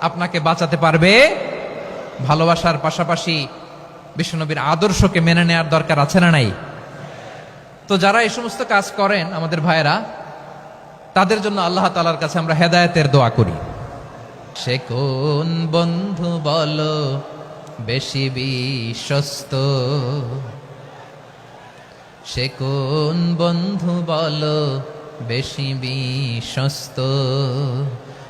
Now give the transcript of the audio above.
আপনাকে বাঁচাতে পারবে। ভালোবাসার পাশাপাশি বিশ্বনবীর আদর্শকে মেনে নেওয়ার দরকার আছে না নাই? তো যারা এই সমস্ত কাজ করেন, আমাদের ভাইয়েরা, তাদের জন্য আল্লাহ তালার কাছে আমরা হেদায়তের দোয়া করি। সে কোন বন্ধু বল, বেশি বিশ্বস্ত? সে কোন বন্ধু বল, বেশি বিশ্বস্ত?